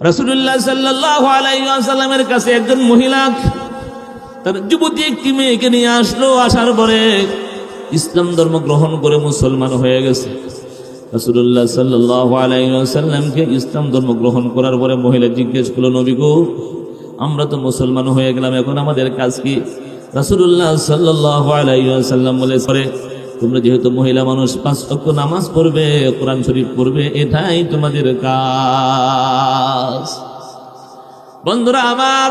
রসুল্লাহ সাল্লাহ আলাইসাল্লামের কাছে একজন মহিলা তার যুবতী একটি মেয়েকে নিয়ে আসলো। আসার পরে ইসলাম ধর্ম গ্রহণ করে মুসলমান হয়ে গেছে। রসুল্লাহ সাল্লাহ আলাইসাল্লামকে ইসলাম ধর্ম গ্রহণ করার পরে মহিলা জিজ্ঞেস করল, নবী গো, আমরা তো মুসলমান হয়ে গেলাম, এখন আমাদের কাজ কি? রাসুল্লাহ সাল্লাহ আলাইসাল্লাম বলে পরে তোমরা যেহেতু মহিলা মানুষ, পাঁচ অক্ষ নামাজ পড়বে, কোরআন শরীফ পড়বে, এটাই তোমাদের কাজ। বন্ধুরা, আমার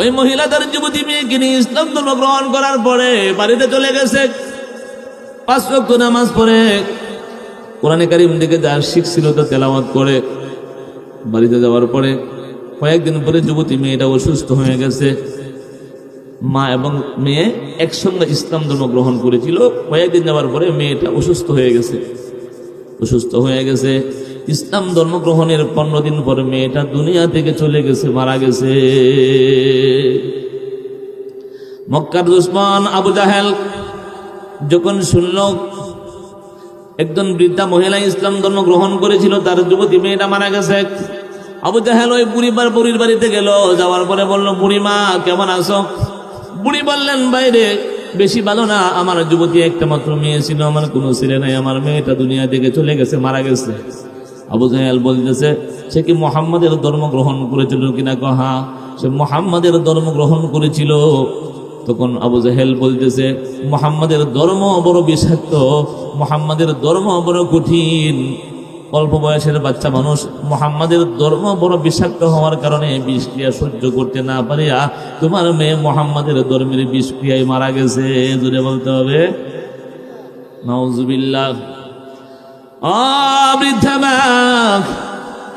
ওই মহিলা তার যুবতী মেয়েকে নিয়ে ইসলাম ধর্ম গ্রহণ করার পরে বাড়িতে চলে গেছে, পাঁচ অক্ষ নামাজ পড়ে, কোরআনে কারিম দিকে যা শিখছিল তো তেলাওয়াত করে বাড়িতে যাওয়ার পরে কয়েকদিন পরে যুবতী মেয়েটা অসুস্থ হয়ে গেছে। মা এবং মেয়ে একসঙ্গে ইসলাম ধর্ম গ্রহণ করেছিল। কয়েকদিন যাওয়ার পরে মেয়েটা অসুস্থ হয়ে গেছে। অসুস্থ হয়ে গেছে। ইসলাম ধর্ম গ্রহণের পনেরো দিন পরে মেয়েটা দুনিয়া থেকে চলে গেছে, মারা গেছে। মক্কার দুশ্মন আবু জাহেল যখন শুনল, একজন বৃদ্ধা মহিলা ইসলাম ধর্ম গ্রহণ করেছিল, তার যুবতী মেয়েটা মারা গেছে। আবু জাহেল ওই বুড়িবার বুড়ির বাড়িতে গেল, যাওয়ার পরে বলল বুড়ি মা কেমন আছো? বুড়ি বললেন, বাইরে, বেশি ভালো না। আমার যুবতী একটা মাত্র মেয়ে ছিল, আমার কোনো ছেলে নাই। আমার মেয়েটা দুনিয়া থেকে চলে গেছে, মারা গেছে। আবু জাহেল বলতেছে, সে কি মোহাম্মদের ধর্ম গ্রহণ করেছিল কিনা কহা সে মোহাম্মদের ধর্ম গ্রহণ করেছিল। তখন আবু জাহেল বলতেছে, মোহাম্মদের ধর্ম বড় বিষাক্ত, মোহাম্মদের ধর্ম বড় কঠিন। অল্প বয়সের বাচ্চা মানুষ মোহাম্মদের ধর্ম বড় বিষাক্ত হওয়ার কারণে বিষক্রিয়া সহ্য করতে না পারিয়া তোমার মেয়ে মোহাম্মদের ধর্মের বিষক্রিয়ায় মারা গেছে। জুড়ে বলতে হবে।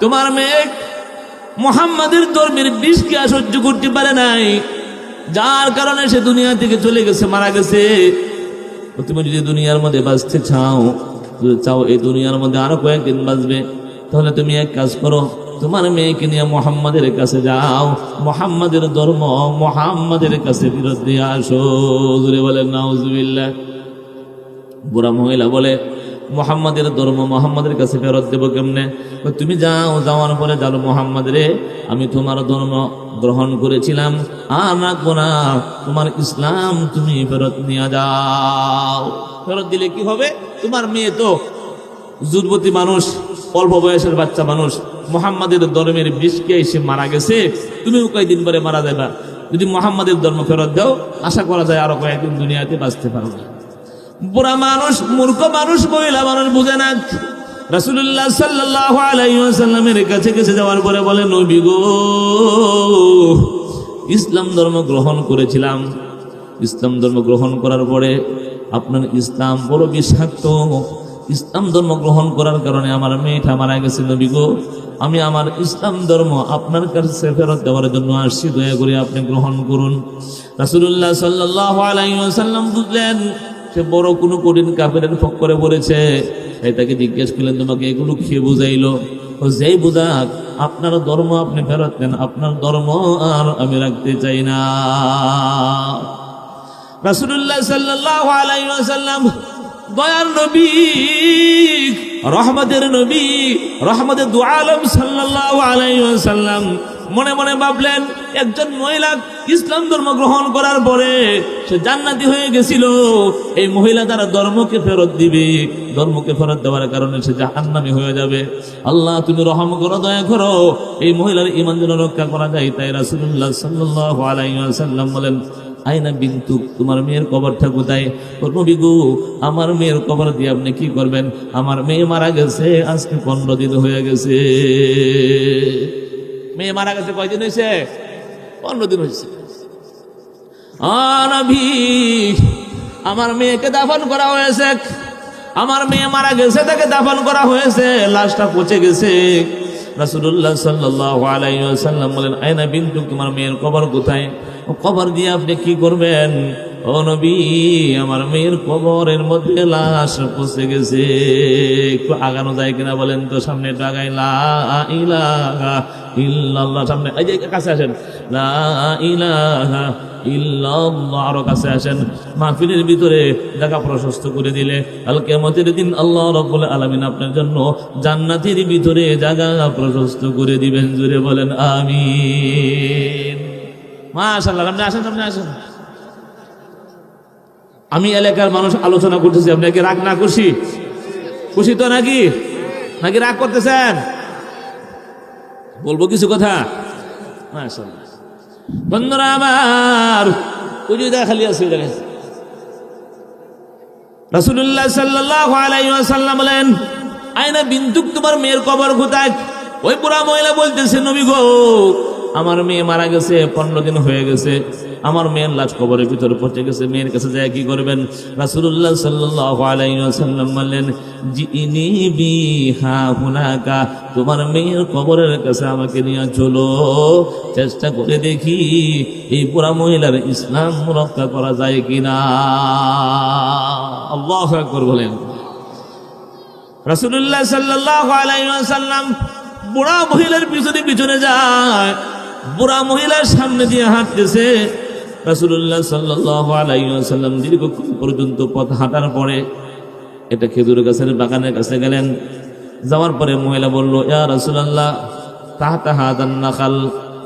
তোমার মেয়ে মোহাম্মদের ধর্মের বিষক্রিয়া সহ্য করতে পারে নাই। যার কারণে সে দুনিয়া থেকে চলে গেছে, মারা গেছে। তুমি যদি দুনিয়ার মধ্যে বাঁচতে চাও চাও এই দুনিয়ার মধ্যে আরও কয়েকদিন বাঁচবে। তাহলে তুমি এক কাজ করো, তোমার মেয়েকে নিয়ে মোহাম্মদের কাছে যাও, মোহাম্মদের ধর্ম মোহাম্মদের কাছে ফিরত দিয়ে আসো। জুড়ে বলেন, নাউজুবিল্লাহ। বুড়া মহিলা বলে, মোহাম্মদের ধর্ম মোহাম্মদের কাছে ফেরত দেবো কেমনে? তুমি যাও, যাওয়ার পরে জানো মোহাম্মদ রে, আমি তোমার ধর্ম গ্রহণ করেছিলাম। আর রাখব না, তোমার ইসলাম তুমি ফেরত নিয়ে যাও। ফেরত দিলে কি হবে? তোমার মেয়ে তো যুবতী মানুষ, অল্প বয়সের বাচ্চা মানুষ। মোহাম্মদের ধর্মের বিষকে এসে মারা গেছে। তুমিও কয়েকদিন পরে মারা যাবা। যদি মোহাম্মদের ধর্ম ফেরত দাও, আশা করা যায় আরও কয়েকদিন দুনিয়াতে বাঁচতে পারবে বুড়া মানুষ, মূর্খ মানুষ, মহিলা মানুষ বুঝে না। রাসুল্লাহ সাল্লাহ কাছে কাছে যাওয়ার পরে বলে, নবী গো, ইসলাম ধর্ম গ্রহণ করেছিলাম। ইসলাম ধর্ম গ্রহণ করার পরে আপনার ইসলাম বড় বিষাক্ত। ইসলাম ধর্ম গ্রহণ করার কারণে আমার মেয়েটা মারা গেছে নবী গো। আমি আমার ইসলাম ধর্ম আপনার কাছে ফেরত দেওয়ার জন্য আসছি, দয়া করে আপনি গ্রহণ করুন। রাসুল্লাহ সাল্লাহ আলাইসাল্লাম বুঝলেন, সে বড় কোনো কঠিন কাপের ফক করে পড়েছে। তাই তাকে জিজ্ঞেস করলেন, তোমাকে এগুলো খেয়ে বুঝাইলো? ও, যেই বুঝাক, আপনার ধর্ম আপনি ফেরত নেন আপনার ধর্ম আর আমি রাখতে চাই না। রাসুল্লাহ সাল্লাহ দয়ার নবী, রহমতের নবী রহমতের দু আলম সাল্লাহ আলাইসাল্লাম মনে মনে ভাবলেন, একজন মহিলা ইসলাম ধর্ম গ্রহণ করার পরে সে জান্নাতি হয়ে গেছিল। এই মহিলা তারা ধর্মকে ফেরত দিবে। ধর্মকে ফেরত দেওয়ার কারণে সে জাহান্নামি হয়ে যাবে। আল্লাহ, তুমি রহম করো, দয়া করো। এই মহিলার ইমান যেন রক্ষা করা যায়, তাই রাসুল্লাহ সাল্লাহ আলাইসাল্লাম বলেন আইনা বিন্তু, তোমার মেয়ের কবরটা কোথায়? নবী গো, আমার মেয়ের কবর দিয়ে আপনি কি করবেন? আমার মেয়ে মারা গেছে, আজকে পনেরো দিন হয়ে গেছে। মেয়ে মারা গেছে কয়দিন হয়েছে? পনেরো দিন হয়েছে। আমার মেয়েকে দাফন করা হয়েছে। আমার মেয়ে মারা গেছে, তাকে দাফন করা হয়েছে, লাশটা পচে গেছে। রাসুল্লাহ সাল্লাহ আলাইসাল্লাম বলেন, আয়না বিন্তু, তোমার মেয়ের কবর কোথায়? কবর দিয়ে আপনি কি করবেন? ও নবী, আমার মেয়ের কবরের মধ্যে লাশ পচে গেছে। একটু আগানো যায় কিনা বলেন তো? সামনে একটু আগাই। লা ইলাহা ইল্লাল্লাহ। সামনে, এই যে কাছে আসেন। লা ইলাহা কাছে ভিতরে জায়গা প্রশস্ত করে দিলে দিন আল্লাহ আপনার জন্য জান্নাতের ভিতরে জায়গা প্রশস্ত করে দিবেন। জুড়ে বলেন, আমিন। মাশাআল্লাহ, আপনি আসেন সামনে আসেন। আমি এলাকার মানুষ আলোচনা করতেছি আপনাকে রাগ না খুশি? খুশি তো নাকি? নাকি রাগ করতেছেন? বলব কিছু কথা? মাশাআল্লাহ। বন্ধুরা আমার, ওই খালি আছে। রাসূলুল্লাহ সাল্লাল্লাহু আলাইহি ওয়াসাল্লাম বলেন, আয়না বিন্দুক তোমার মেয়ের কবর কোথায়? ওই বুড়া মহিলা বলতেছে, নবী গো আমার মেয়ে মারা গেছে, পনেরো দিন হয়ে গেছে। আমার মেয়ের লাশ কবরের ভিতরে পচে গেছে। মেয়ের কাছে যায় কি করবেন? রাসূলুল্লাহ সাল্লাল্লাহু আলাইহি ওয়াসাল্লাম বললেন জিনি বিহা হুনাকা, তোমার মেয়ের কবরের কাছে আমাকে নিয়ে চলো। চেষ্টা করে দেখি, এই পুরা মহিলার ইসলাম রক্ষা করা যায় কিনা? আল্লাহু বলেন। আলাইহি ওয়াসাল্লাম বুড়া মহিলার পিছনে পিছনে যায়। বুড়া মহিলার সামনে দিয়ে হাঁটতেছে। রাসূলুল্লাহ সাল্লাল্লাহু আলাইহি ওয়াসাল্লাম দীর্ঘক্ষণ পর্যন্ত পথ হাঁটার পরে এটা খেজুর গাছের বাগানের কাছে গেলেন। যাওয়ার পরে মহিলা বলল, ইয়া রাসূলুল্লাহ, তাহতা হাদান নাখাল,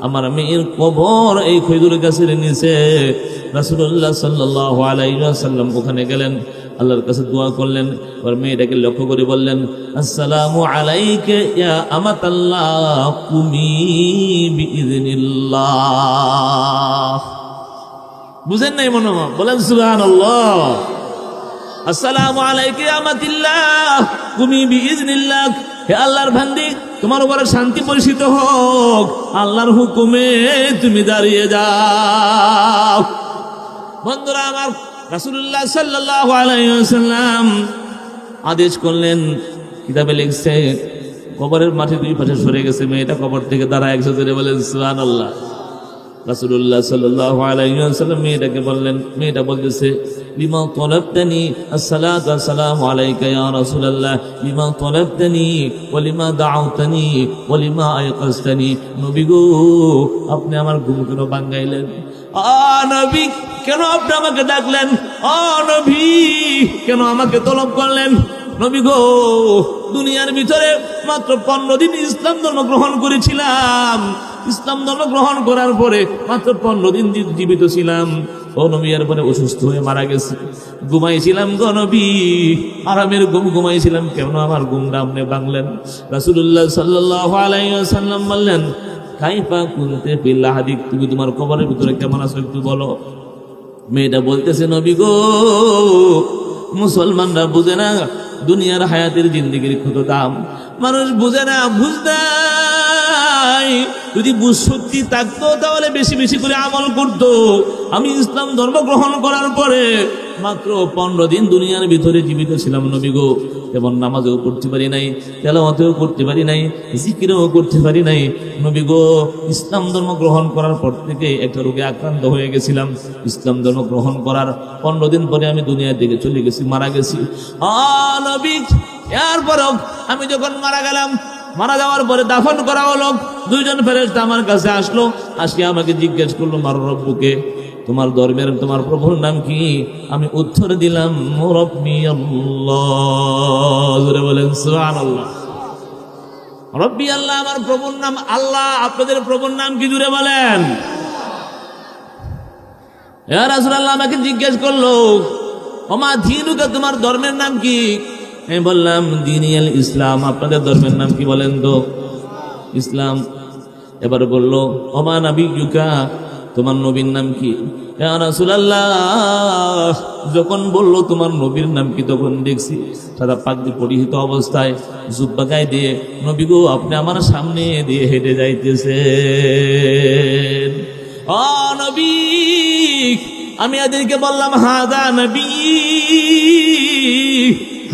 আমার মেয়ের কবর এই খেজুর গাছের নিচে। রাসূলুল্লাহ সাল্লাল্লাহু আলাইহি ওয়াসাল্লাম ওখানে গেলেন। আল্লাহর কাছে দোয়া করলেন আর মেয়েটাকে লক্ষ্য করে বললেন, আসসালামু আলাইকে ইয়া আমাত আল্লাহ কুমি বিইযনিল্লাহ বুঝেন নাই মনে বলেন, সুবহানাল্লাহ। আসসালামু আলাইকে আমাতিল্লাহ কুমি বিইযনিল্লাহ হে আল্লাহর ভান্দি তোমার উপরে শান্তি পরিচিত হোক। আল্লাহর হুকুমে তুমি দাঁড়িয়ে যাও। বন্ধুরা আমার রাসূলুল্লাহ সাল্লাল্লাহু আলাইহি ওয়াসাল্লাম আদেশ করলেন, কিতাবে লিখছে, কবরের মাঠে দুই পাশে সরে গেছে, মেয়েটা কবর থেকে দাঁড়ায় একশো ধরে বলেন, সুবহানাল্লাহ। রাসূলুল্লাহ সাল্লাল্লাহু আলাইহি ওয়াসাল্লাম মেয়েটাকে বললেন, মেয়েটা বলতেছে লিমা তলাবতানি, আসসালাতু ওয়াসসালামু আলাইকা ইয়া রাসূলুল্লাহ লিমা তলাবতানি ওয়া লিমা দাআউতানি ওয়া লিমা নবী গো, আপনি আমার ঘুম কেন ভাঙাইলেন আ নবী কেন আপনি আমাকে ডাকলেন? নবী, কেন আমাকে তলব করলেন? নবী গো, দুনিয়ার ভিতরে মাত্র পনেরো দিন ইসলাম ধর্ম গ্রহণ করেছিলাম। ইসলাম ধর্ম গ্রহণ করার পরে মাত্র পনেরো দিন জীবিত ছিলাম। ও নবী পরে অসুস্থ হয়ে মারা গেছে। ঘুমাইছিলাম গো নবী, আরামের ঘুম ঘুমাইছিলাম। কেন আমার ঘুমটা আপনি ভাঙলেন? আলাইহি ওয়াসাল্লাম বললেন, কাইফা কুনতে ফিল হাদিক তুমি তোমার কবরের ভিতরে কেমন আছো একটু বলো। মেয়েটা বলতেছে, নবী গো, মুসলমানরা বুঝে না দুনিয়ার হায়াতের জিন্দিগির কত দাম। মানুষ বুঝে না, বুঝতে যদি বুঝ সত্যি থাকতো, তাহলে বেশি বেশি করে আমল করতো। আমি ইসলাম ধর্ম গ্রহণ করার পরে মাত্র পনেরো দিন দুনিয়ার ভিতরে জীবিত ছিলাম, নবী গো। যেমন নামাজও করতে পারি নাই, তেলাওয়াতেও করতে পারি নাই, জিকিরও করতে পারি নাই। নবী গো, ইসলাম ধর্ম গ্রহণ করার পর থেকে একটা রোগে আক্রান্ত হয়ে গেছিলাম। ইসলাম ধর্ম গ্রহণ করার পনেরো দিন পরে আমি দুনিয়ার দিকে চলে গেছি, মারা গেছি। এরপরেও আমি যখন মারা গেলাম, মারা যাওয়ার পরে দাফন করা হলো। দুইজন ফেরেস্তা আমার কাছে আসলো আজকে আমাকে জিজ্ঞেস করল, মার রব্বুকে? তোমার ধর্মের তোমার প্রভুর নাম কি? আমি উত্তর দিলাম রব্বি আল্লাহ। বলেন, সুবহানাল্লাহ। রব্বি আল্লাহ, আমার প্রভুর নাম আল্লাহ। আপনাদের প্রভুর নাম কি জুড়ে বলেন? রাসূলুল্লাহ আমাকে জিজ্ঞেস করল, ওমা ধীনুকা তোমার ধর্মের নাম কি? আমি বললাম, দিনিয়াল ইসলাম। আপনাদের ধর্মের নাম কি বলেন তো? ইসলাম। এবার বলল, ওমা নাবিয়ুকা? তোমার নবীর নাম কি? যখন বলল তোমার নবীর নাম কি, তখন দেখছি সাদা পাগড়ি পরিহিত অবস্থায় জুব্বা গায়ে দিয়ে, নবী গো, আপনি আমার সামনে দিয়ে হেঁটে যাইতেছে আমি এদেরকে বললাম, হাদা নবী,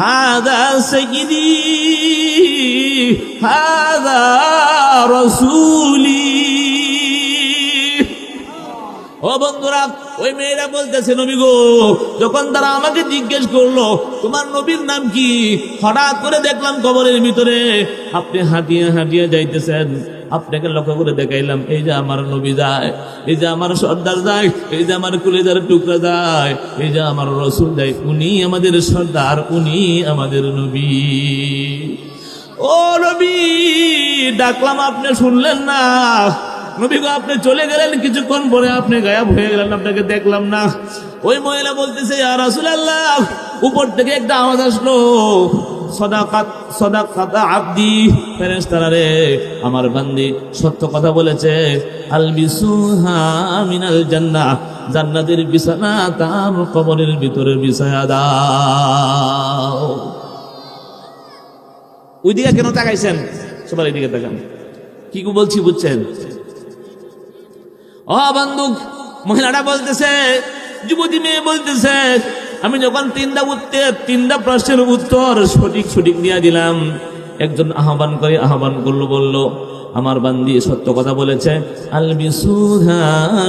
হাদা সঈদি, হাদা রসুলি। ও বন্ধুরা, ওই মেয়েরা বলতেছে, নবী গো, যখন তারা আমাকে জিজ্ঞেস করল, তোমার নবীর নাম কি? হঠাৎ করে দেখলাম কবরের ভিতরে আপনি হাঁটিয়ে হাঁটিয়ে যাইতেছেন। আপনাকে লক্ষ্য করে দেখাইলাম, এই যে আমার নবী যায়, এই যে আমার সর্দার যায়, এই যে আমার কুলেজার টুকরা যায়, এই যে আমার রসুল যায়, উনি আমাদের সর্দার, উনি আমাদের নবী। ও নবী, ডাকলাম, আপনি শুনলেন না? নবী গো আপনি চলে গেলেন, কিছুক্ষণ পরে আপনি গায়েব হয়ে গেলেন, আপনাকে দেখলাম না। ওই মহিলা বলতেছে আর রাসূলুল্লাহ, উপর থেকে একটা আওয়াজ আসলো। রে, আমার সত্য কথা মিনাল বিছানা কবরের ভিতরে বিছায়া কেন তাকাইছেন? সবার এইদিকে তাকান। কি বলছি বুঝছেন? ও বন্দুক মহিলাটা বলতেছে, যুবতী মেয়ে বলতেছে, আমি যখন তিনটা উত্তর তিনটা প্রশ্নের উত্তর সঠিক সঠিক দিয়ে দিলাম, একজন আহ্বান করে আহ্বান করল, বলল, আমার বান্দি সত্য কথা বলেছে আল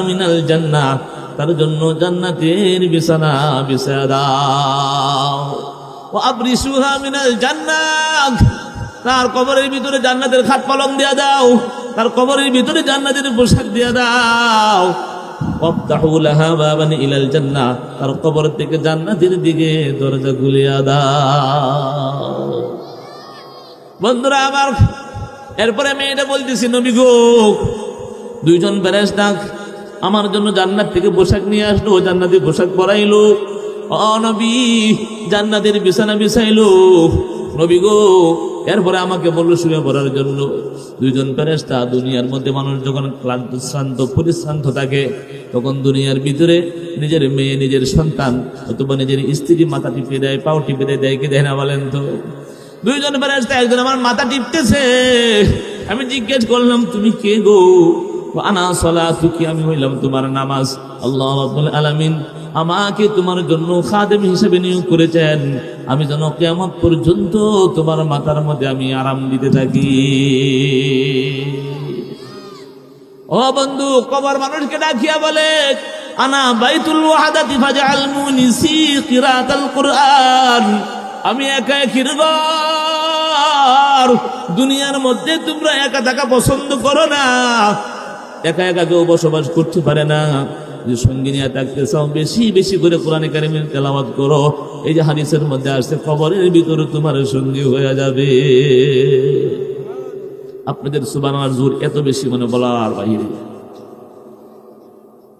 মিনাল জান্নাহ, তার জন্য জান্নাতের বিছানা বিছায়া দাও। ও আবরিসুহা মিনাল জান্নাত তার কবরের ভিতরে জান্নাতের খাট পালং দিয়া দাও। তার কবরের ভিতরে জান্নাতের পোশাক দিয়ে দাও। ইলাল জান্নাহ। তার কবর থেকে জান্নাতের দিকে দরজা খুলিয়া দাও। বন্ধুরা আমার, এরপরে মেয়েটা বলতেছি, নবী গো, দুইজন ফেরেশতা আমার জন্য জান্নাত থেকে পোশাক নিয়ে আসলো জান্নাতি পোশাক পরাইলো। ও নবী, জান্নাতের বিছানা বিছাইলো। নবী গো এরপরে আমাকে বলল শুয়ে পড়ার জন্য দুইজন ফেরেশতা দুনিয়ার মধ্যে মানুষ যখন ক্লান্ত, শ্রান্ত, পরিশ্রান্ত থাকে, তখন দুনিয়ার ভিতরে নিজের মেয়ে, নিজের সন্তান অথবা নিজের স্ত্রী মাথা টিপে দেয়, পাও টিপে দেয় দেয় কি দেয় না বলেন তো? দুইজন ফেরেশতা, একজন আমার মাথা টিপতেছে। আমি জিজ্ঞেস করলাম, তুমি কে গো? আনা সলা কি আমি হইলাম তোমার নামাজ। আল্লাহ আলামিন, আমাকে তোমার জন্য খাদেম হিসেবে নিয়োগ করেছেন। আমি যেন কেমন পর্যন্ত তোমার মাথার মধ্যে আমি আরাম দিতে থাকি। ও বন্ধু, কবর মানুষকে ডাকিয়া বলে, আনা বাইতুল ওয়াহাদাতি ফাজআল মুনিসি কিরাতাল কুরআন। আমি একা একির ঘর। দুনিয়ার মধ্যে তোমরা একা থাকা পছন্দ করো না। একা একা কেউ বসবাস করতে পারে না। যে সঙ্গী নিয়ে থাকতে চাও, বেশি বেশি করে কোরআনে কারিমের তেলাওয়াত করো। এই যে হাদিসের মধ্যে আসছে, কবরের ভিতরে তোমার সঙ্গী হয়ে যাবে। আপনাদের সুবানার জোর এত বেশি মানে বলার বাহিরে।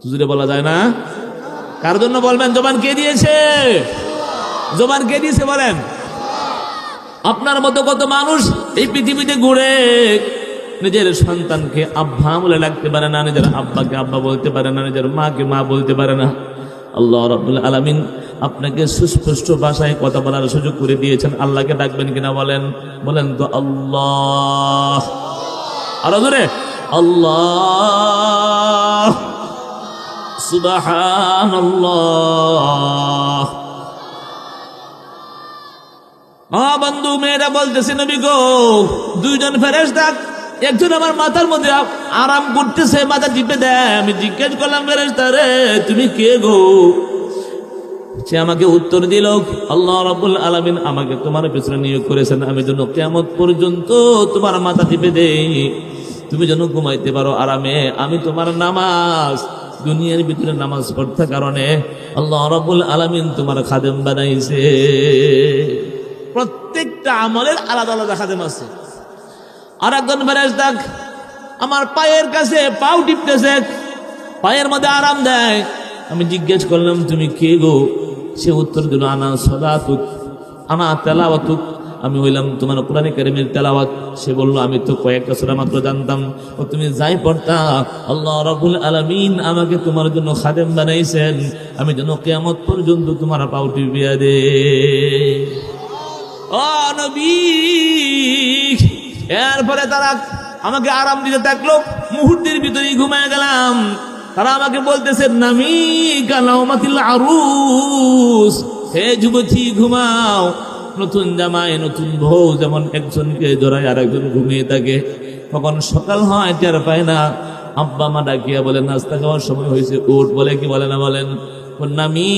জুড়ে বলা যায় না? কার জন্য বলবেন? জবান কে দিয়েছে? জবান কে দিয়েছে বলেন? আপনার মতো কত মানুষ এই পৃথিবীতে ঘুরে নিজের সন্তানকে আব্বা বলে ডাকতে পারে না, নিজের আব্বাকে আব্বা বলতে পারে না, নিজের মাকে মা বলতে পারে না। আল্লাহ রাব্বুল আলামিন আপনাকে সুস্পষ্ট ভাষায় কথা বলার সুযোগ করে দিয়েছেন। আল্লাহকে ডাকবেন কিনা বলেন? বলেন তো আল্লাহ। আরও ধরে আল্লাহ। সুবহানাল্লাহ। আ বন্ধু, মেয়েরা বলতেছে, নবী গো, দুইজন ফেরেশতা একজন আমার মাথার মধ্যে আরাম করতেছে, মাথা টিপে দেয়। আমি জিজ্ঞেস করলাম রে, তুমি কে গো? সে আমাকে উত্তর দিল, আল্লাহ রাব্বুল আলামিন আমাকে তোমার পেছনে নিয়োগ করেছেন। আমি যেন কেমন পর্যন্ত তোমার মাথা টিপে দেই। তুমি যেন ঘুমাইতে পারো আরামে। আমি তোমার নামাজ, দুনিয়ার ভিতরে নামাজ পড়তে কারণে আল্লাহ রাব্বুল আলামিন তোমার খাদেম বানাইছে। প্রত্যেকটা আমলের আলাদা আলাদা খাদেম আছে। আর একজন ফেরেশতা আমার পায়ের কাছে পাও টিপতেছে পায়ের মধ্যে আরাম দেয়। আমি জিজ্ঞেস করলাম, তুমি কে গো? সে উত্তর দিল, আনা সদা সদাতুক আনা তেলাওয়াতুক। আমি হইলাম, তোমার কোরআনে কারিমের তেলাওয়াত। সে বলল, আমি তো কয়েকটা সূরা মাত্র জানতাম। ও তুমি যাই পড়তা, আল্লাহ রাব্বুল আলামিন আমাকে তোমার জন্য খাদেম বানাইছেন। আমি যেন কিয়ামত পর্যন্ত তোমার পাও টিপিয়া দে ও নবী! এরপরে তারা আমাকে আরাম দিতে থাকল, মুহূর্তের ভিতরেই ঘুমায় গেলাম। তারা আমাকে বলতেছে নামি কালামাতিল আরুস। হে যুবতী, ঘুমাও। নতুন জামায়, নতুন বউ, যেমন একজনকে জড়ায় আর একজন ঘুমিয়ে থাকে। তখন সকাল হয়, টের পায় না। আব্বা মা ডাকিয়া বলেন নাস্তা খাওয়ার সময় হয়েছে উঠ বলে কি বলে না বলেন। নামি,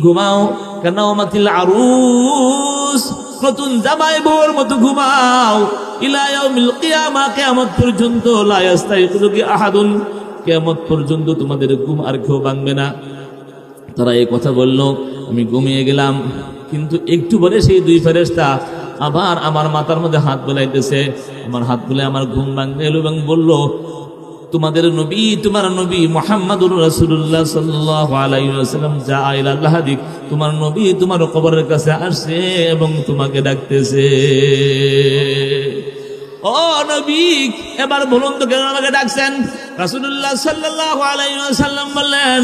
ঘুমাও। কেন মাতিল আরুস? নতুন জামাই বউর মতো ঘুমাও। ইলা ইয়াউমিল কিয়ামা, কিয়ামত পর্যন্ত লা কি আহাদুন। কিয়ামত পর্যন্ত তোমাদের ঘুম আর কেউ ভাঙবে না। তারা এই কথা বলল, আমি ঘুমিয়ে গেলাম। কিন্তু একটু পরে সেই দুই ফেরেস্তা আবার আমার মাথার মধ্যে হাত বোলাইতেছে। আমার হাত বলে আমার ঘুম এলো এবং বলল তোমাদের নবী, তোমার নবী মোহাম্মদুর রাসূলুল্লাহ সাল্লাল্লাহু আলাইহি ওয়াসাল্লাম যা আল্লাহ দিক, তোমার নবী তোমার কবরের কাছে আসছে এবং তোমাকে ডাকতেছে। ও নবী, এবার বলুন তো কেন আমাকে ডাকছেন? রাসূলুল্লাহ সাল্লাল্লাহু আলাইহি ওয়াসাল্লাম বললেন,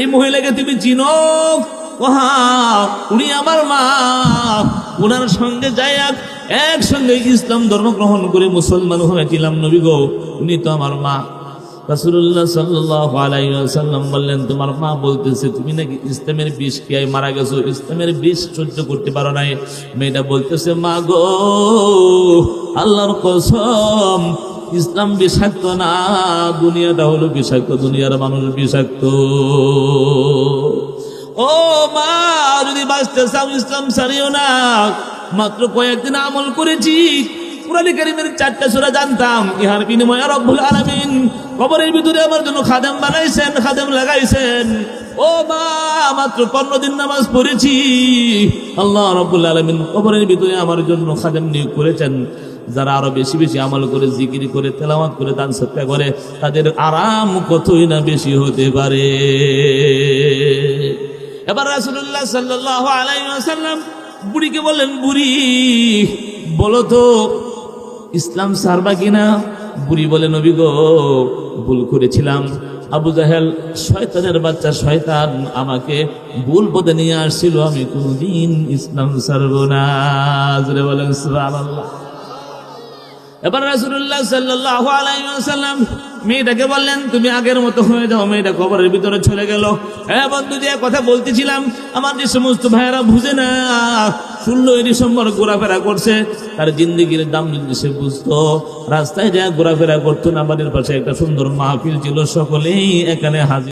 এই মহিলাকে তুমি চিনো? ওহা, উনি আমার মা। উনার সঙ্গে যাই একসঙ্গে ইসলাম ধর্ম গ্রহণ করে মুসলমান হয়েছিলাম নবী গো। উনি তো আমার মা। রাসূলুল্লাহ সাল্লাল্লাহু আলাইহি ওয়াসাল্লাম বললেন, তোমার মা বলতেছে, তুমি নাকি ইসলামের বিষ খেয়ে মারা গেছো? ইসলামের বিষ সহ্য করতে পারো নাই। মেয়েটা বলতেছে, মা গো, আল্লাহর কসম, ইসলাম বিষাক্ত না, দুনিয়াটা হলো বিষাক্ত, দুনিয়ার মানুষ বিষাক্ত। ও মা, যদি বাঁচতে চাও ইসলাম সারিও না। মাত্র কয়েকদিন আমল করেছি কুরআন কারীমের চারটা সূরা জানতাম। ইহার বিনিময়ে রব্বুল আলামিন কবরের ভিতরে আমার জন্য খাদেম বানাইছেন, খাদেম লাগাইছেন। ও মা, মাত্র পনেরো দিন নামাজ পড়েছি। আল্লাহ রব্বুল আলামিন কবরের ভিতরে আমার জন্য খাদেম নিয়োগ করেছেন। যারা আরও বেশি বেশি আমল করে, জিকির করে, তেলাওয়াত করে, দান সত্যা করে, তাদের আরাম কতই না বেশি হতে পারে। এবার রাসূলুল্লাহ সাল্লাল্লাহু আলাইহি ওয়াসাল্লাম বুড়িকে বললেন, বুড়ি, বলো তো ইসলাম সারবা কিনা? বুড়ি বলে, নবী গো, ভুল করেছিলাম। আবু জাহেল, শয়তানের বাচ্চা শয়তান আমাকে ভুল পথে নিয়ে আসছিল। আমি কোনদিন ইসলাম সারব না। বলেন এবার রাসুল্লাহ সাল্লাহ আলাই ওয়াসাল্লাম মেয়েটাকে বললেন, তুমি আগের মতো হয়ে যাও, মেয়েটা কবরের ভিতরে চলে গেল। হ্যাঁ বন্ধু যে, কথা বলতেছিলাম, আমার যে সমস্ত ভাইয়েরা বুঝে না, ষোলোই ডিসেম্বর ঘোরাফেরা করছে, তার জিন্দিগির দাম যদি সে বুঝতো, রাস্তায় যা ঘোরাফেরা করতো না বাড়ির পাশে একটা সুন্দর মাহফিল ছিল, সকলেই এখানে হাজির